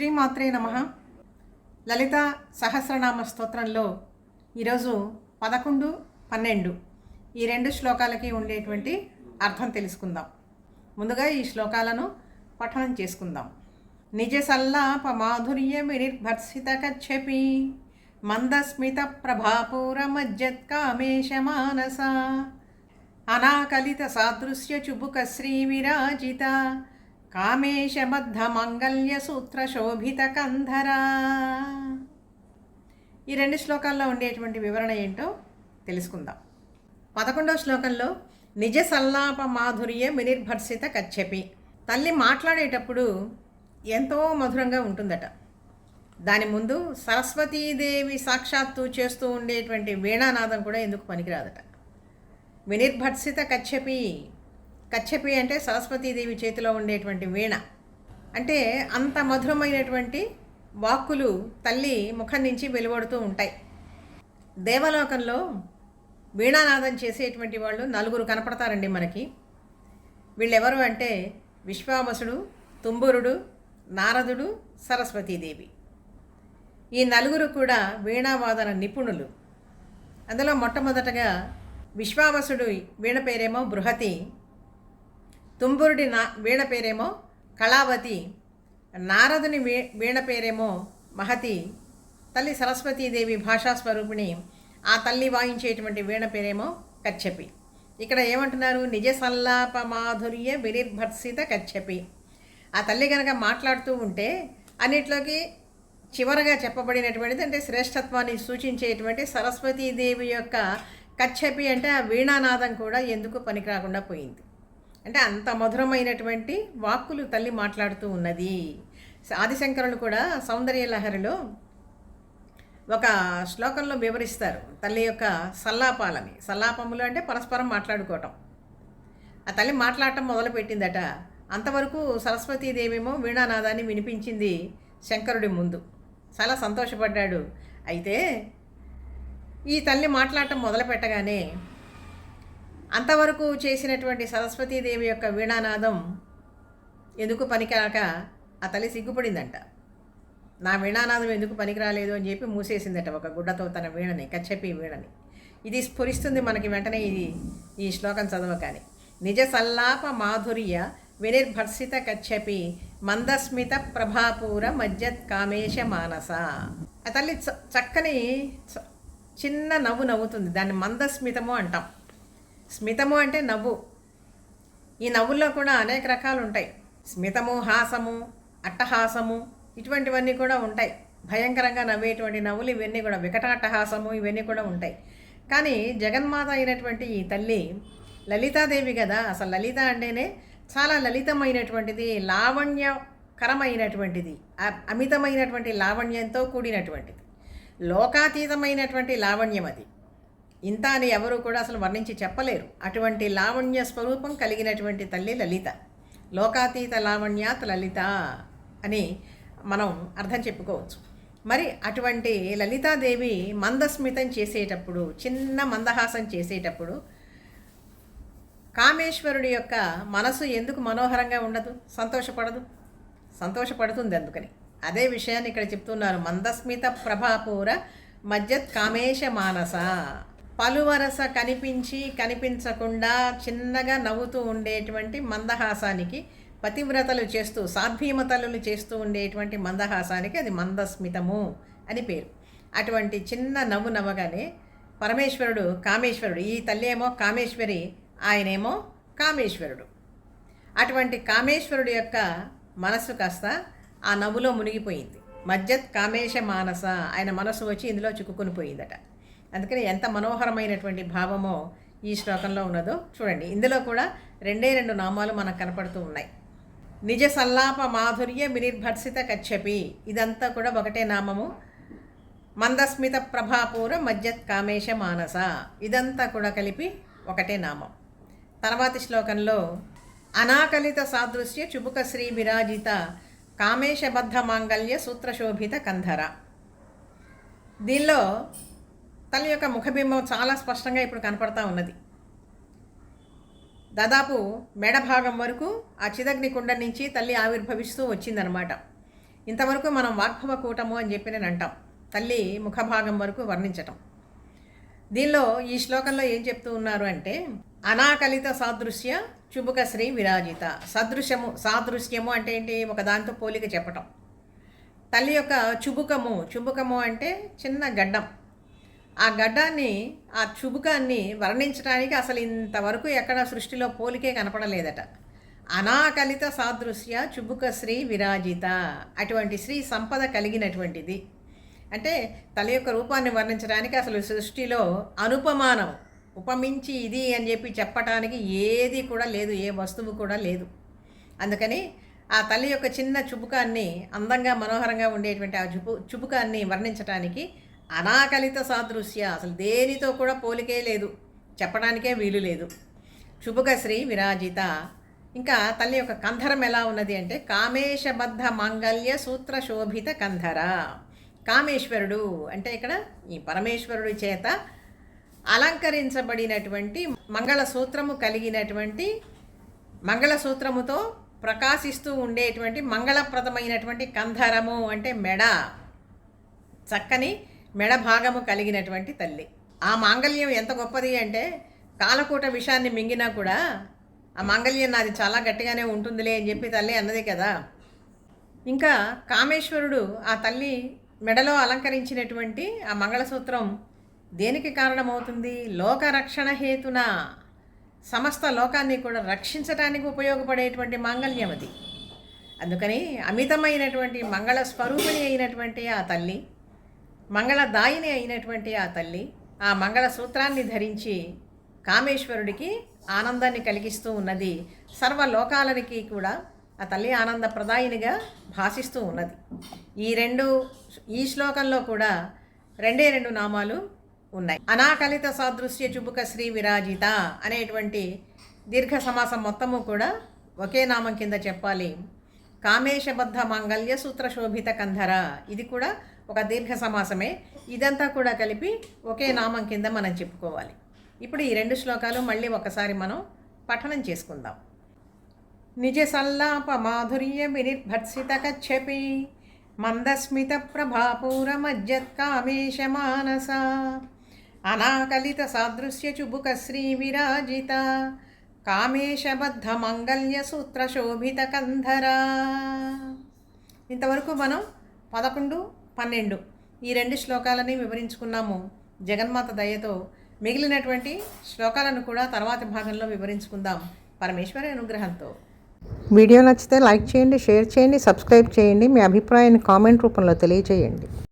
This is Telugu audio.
శ్రీమాత్రే నమ. లలిత సహస్రనామ స్తోత్రంలో ఈరోజు పదకొండు పన్నెండు ఈ రెండు శ్లోకాలకి ఉండేటువంటి అర్థం తెలుసుకుందాం. ముందుగా ఈ శ్లోకాలను పఠనం చేసుకుందాం. నిజ సల్లాప మాధుర్య నిర్భర్సిత కచ్చపి మందస్మిత ప్రభాపూర మజ్జత్ కామేశ మానస. అనాకలిత సాదృశ్య చుబుక శ్రీ విరాజిత కామేశబద్ధమంగళ్యసూత్రశోభితకంధరా. సూత్ర శోభిత కంధరా ఈ రెండు శ్లోకాల్లో ఉండేటువంటి వివరణ ఏంటో తెలుసుకుందాం. పదకొండవ శ్లోకంలో నిజ సల్లాప మాధుర్య మినిర్భర్సిత కచ్చపి తల్లి మాట్లాడేటప్పుడు ఎంతో మధురంగా ఉంటుందట. దాని ముందు సరస్వతీదేవి సాక్షాత్తు చేస్తూ ఉండేటువంటి వీణానాదం కూడా ఎందుకు పనికిరాదట. వినిర్భర్సిత కచ్చపి కచ్చపి అంటే సరస్వతీదేవి చేతిలో ఉండేటువంటి వీణ. అంటే అంత మధురమైనటువంటి వాక్కులు తల్లి ముఖం నుంచి వెలువడుతూ ఉంటాయి. దేవలోకంలో వీణానాదం చేసేటువంటి వాళ్ళు నలుగురు కనపడతారండి మనకి. వీళ్ళెవరు అంటే విశ్వామసుడు తుంబురుడు నారదుడు సరస్వతీదేవి. ఈ నలుగురు కూడా వీణావాదన నిపుణులు. అందులో మొట్టమొదటగా విశ్వామసుడు వీణ పేరేమో బృహతి తుంబురుడి నా వీణ పేరేమో కళావతి నారదుని వీ వీణ పేరేమో మహతి తల్లి సరస్వతీదేవి భాషా స్వరూపిణి ఆ తల్లి వాయించేటువంటి వీణ పేరేమో కచ్చపి. ఇక్కడ ఏమంటున్నారు? నిజ సల్లాప మాధుర్య వినిర్భర్సిత కచ్చపి. ఆ తల్లి కనుక మాట్లాడుతూ ఉంటే అన్నిట్లోకి చివరగా చెప్పబడినటువంటిది అంటే శ్రేష్టత్వాన్ని సూచించేటువంటి సరస్వతీదేవి యొక్క కచ్చపి అంటే ఆ వీణానాదం కూడా ఎందుకు పనికిరాకుండా పోయింది? అంటే అంత మధురమైనటువంటి వాక్కులు తల్లి మాట్లాడుతూ ఉన్నది. ఆదిశంకరులు కూడా సౌందర్య లహరిలో ఒక శ్లోకంలో వివరిస్తారు. తల్లి యొక్క సల్లాపాలని. సల్లాపములు అంటే పరస్పరం మాట్లాడుకోవటం. ఆ తల్లి మాట్లాడటం మొదలుపెట్టిందట. అంతవరకు సరస్వతీదేవేమో వీణానాదాన్ని వినిపించింది శంకరుడి ముందు. చాలా సంతోషపడ్డాడు. అయితే ఈ తల్లి మాట్లాడటం మొదలు పెట్టగానే అంతవరకు చేసినటువంటి సరస్వతీదేవి యొక్క వీణానాదం ఎందుకు పనికిరాక ఆ తల్లి సిగ్గుపడిందంట. నా వీణానాదం ఎందుకు పనికిరాలేదు అని చెప్పి మూసేసిందట ఒక గుడ్డతో తన వీణని కచ్చపి వీణని. ఇది స్ఫురిస్తుంది మనకి వెంటనే ఇది ఈ శ్లోకం చదవకాని నిజ సల్లాప మాధుర్య వినిర్భర్సిత కచ్చపి మందస్మిత ప్రభాపూర మజ్జత్ కామేశ మానస. ఆ తల్లి చ- చక్కని చిన్న నవ్వు నవ్వుతుంది. దాన్ని మందస్మితము అంటాం. స్మితము అంటే నవ్వు. ఈ నవ్వుల్లో కూడా అనేక రకాలు ఉంటాయి స్మితము హాసము అట్టహాసము ఇటువంటివన్నీ కూడా ఉంటాయి. భయంకరంగా నవ్వేటువంటి నవ్వులు ఇవన్నీ కూడా వికటాట్టహాసము ఇవన్నీ కూడా ఉంటాయి. కానీ జగన్మాత అయినటువంటి ఈ తల్లి లలితాదేవి కదా అసలు లలిత అంటేనే చాలా లలితమైనటువంటిది లావణ్యకరమైనటువంటిది అ- అమితమైనటువంటి లావణ్యంతో కూడినటువంటిది. లోకాతీతమైనటువంటి లావణ్యం అది. ఇంత అని ఎవరు కూడా అసలు వర్ణించి చెప్పలేరు. అటువంటి లావణ్య స్వరూపం కలిగినటువంటి తల్లి లలిత. లోకాతీత లావణ్యాత్ లలిత అని మనం అర్థం చెప్పుకోవచ్చు. మరి అటువంటి లలితాదేవి మందస్మితం చేసేటప్పుడు చిన్న మందహాసం చేసేటప్పుడు కామేశ్వరుడి యొక్క మనసు ఎందుకు మనోహరంగా ఉండదు? సంతోషపడదు? సంతోషపడుతుంది అందుకని. అదే విషయాన్ని ఇక్కడ చెప్తున్నారు. మందస్మిత ప్రభాపూర మధ్యత్ కామేశ మానస. పలువరస కనిపించి కనిపించకుండా చిన్నగా నవ్వుతూ ఉండేటువంటి మందహాసానికి పతివ్రతలు చేస్తూ సాధ్వీమతలు చేస్తూ ఉండేటువంటి మందహాసానికి అది మందస్మితము అని పేరు. అటువంటి చిన్న నవ్వు నవ్వగానే పరమేశ్వరుడు కామేశ్వరుడు ఈ తల్లి ఏమో కామేశ్వరి ఆయనేమో కామేశ్వరుడు. అటువంటి కామేశ్వరుడు యొక్క మనస్సు కాస్త ఆ నవ్వులో మునిగిపోయింది. మజ్జత్ కామేశ మానస ఆయన మనసు వచ్చి ఇందులో చిక్కుకుని పోయిందట. అందుకని ఎంత మనోహరమైనటువంటి భావమో ఈ శ్లోకంలో ఉన్నదో చూడండి. ఇందులో కూడా రెండే రెండు నామాలు మనకు కనపడుతూ ఉన్నాయి. నిజ సల్లాప మాధుర్య మినిర్భర్సిత కచ్చపి ఇదంతా కూడా ఒకటే నామము. మందస్మిత ప్రభాపూర మధ్యత్ కామేశ మానస. ఇదంతా కూడా కలిపి ఒకటే నామం. తర్వాతి శ్లోకంలో అనాకలిత సాదృశ్య చుబుక శ్రీ విరాజిత కామేశబద్ధ మాంగళ్య సూత్రశోభిత కంధర. దీనిలో తల్లి యొక్క ముఖబింబం చాలా స్పష్టంగా ఇప్పుడు కనపడతా ఉన్నది. దాదాపు మెడ భాగం వరకు ఆ చిదగ్ని కుండ నుంచి తల్లి ఆవిర్భవిస్తూ వచ్చిందనమాట ఇంతవరకు మనం వాగ్భవ కూటము అని చెప్పి నేను అంటాం. తల్లి ముఖభాగం వరకు వర్ణించటం. దీనిలో ఈ శ్లోకంలో ఏం చెప్తూ ఉన్నారు అంటే అనాకలిత సాదృశ్య చుబుక శ్రీ విరాజిత. సదృశ్యము సాదృశ్యము అంటే ఏంటి? ఒక దాంతో పోలిక చెప్పటం. తల్లి యొక్క చుబుకము చుబుకము అంటే చిన్న గడ్డం. ఆ గడ్డాన్ని ఆ చుబుకాన్ని వర్ణించడానికి అసలు ఇంతవరకు ఎక్కడ సృష్టిలో పోలికే కనపడలేదట. అనాకలిత సాదృశ్య చుబుక శ్రీ విరాజిత. అటువంటి శ్రీ సంపద కలిగినటువంటిది. అంటే తల యొక్క రూపాన్ని వర్ణించడానికి అసలు సృష్టిలో అనుపమానం. ఉపమించి ఇది అని చెప్పి చెప్పటానికి ఏది కూడా లేదు ఏ వస్తువు కూడా లేదు. అందుకని ఆ తల్లి యొక్క చిన్న చుబుకాన్ని అందంగా మనోహరంగా ఉండేటువంటి ఆ చుబు చుబుకాన్ని వర్ణించటానికి అనాకలిత సాదృశ్య. అసలు దేనితో కూడా పోలికే లేదు. చెప్పడానికే వీలు లేదు. శుభకశ్రీ విరాజిత. ఇంకా తల్లి యొక్క కంధరం ఎలా ఉన్నది అంటే కామేశబద్ధ మాంగల్య సూత్ర శోభిత కంధర. కామేశ్వరుడు అంటే ఇక్కడ ఈ పరమేశ్వరుడి చేత అలంకరించబడినటువంటి మంగళసూత్రము కలిగినటువంటి మంగళసూత్రముతో ప్రకాశిస్తూ ఉండేటువంటి మంగళప్రదమైనటువంటి కంధరము అంటే మెడ. చక్కని మెడ భాగము కలిగినటువంటి తల్లి. ఆ మాంగల్యం ఎంత గొప్పది అంటే కాలకూట విషాన్ని మింగినా కూడా ఆ మాంగల్యం నాది చాలా గట్టిగానే ఉంటుందిలే అని చెప్పి తల్లి అన్నది కదా. ఇంకా కామేశ్వరుడు ఆ తల్లి మెడలో అలంకరించినటువంటి ఆ మంగళసూత్రం దేనికి కారణమవుతుంది? లోకరక్షణ హేతున. సమస్త లోకాన్ని కూడా రక్షించడానికి ఉపయోగపడేటువంటి మాంగళ్యం అది. అందుకని అమితమైనటువంటి మంగళ స్వరూపిణి అయినటువంటి ఆ తల్లి మంగళదాయిని అయినటువంటి ఆ తల్లి ఆ మంగళ సూత్రాన్ని ధరించి కామేశ్వరుడికి ఆనందాన్ని కలిగిస్తూ ఉన్నది. సర్వలోకాలనికి కూడా ఆ తల్లి ఆనంద ప్రదాయినిగా భాషిస్తూ ఉన్నది. ఈ రెండు ఈ శ్లోకంలో కూడా రెండే రెండు నామాలు ఉన్నాయి. అనాకలిత సాదృశ్య చుబుక శ్రీ విరాజిత అనేటువంటి దీర్ఘ సమాసం మొత్తము కూడా ఒకే నామం కింద చెప్పాలి. కామేశబద్ధ మాంగళ్య సూత్ర శోభిత కంధర. ఇది కూడా ఒక దీర్ఘ సమాసమే. ఇదంతా కూడా కలిపి ఒకే నామం కింద మనం చెప్పుకోవాలి. ఇప్పుడు ఈ రెండు శ్లోకాలు మళ్ళీ ఒకసారి మనం పఠనం చేసుకుందాం. నిజ సల్లాప మాధుర్య వినిర్భర్సిత కచ్చపి మందస్మిత ప్రభాపూర మజ్జత్కామేశ మానస అనాకలిత సాదృశ్య చుబుక శ్రీ విరాజిత కామేశబద్ధ మంగళ్య సూత్ర శోభిత కంధరా ఇంతవరకు మనం పదకొండు పన్నెండు. ఈ రెండు శ్లోకాలని వివరించుకున్నాము. జగన్మాత దయతో మిగిలినటువంటి శ్లోకాలను కూడా తర్వాతి భాగంలో వివరించుకుందాం. పరమేశ్వరి అనుగ్రహంతో. వీడియో నచ్చితే లైక్ చేయండి షేర్ చేయండి సబ్స్క్రైబ్ చేయండి. మీ అభిప్రాయాన్ని కామెంట్ రూపంలో తెలియజేయండి.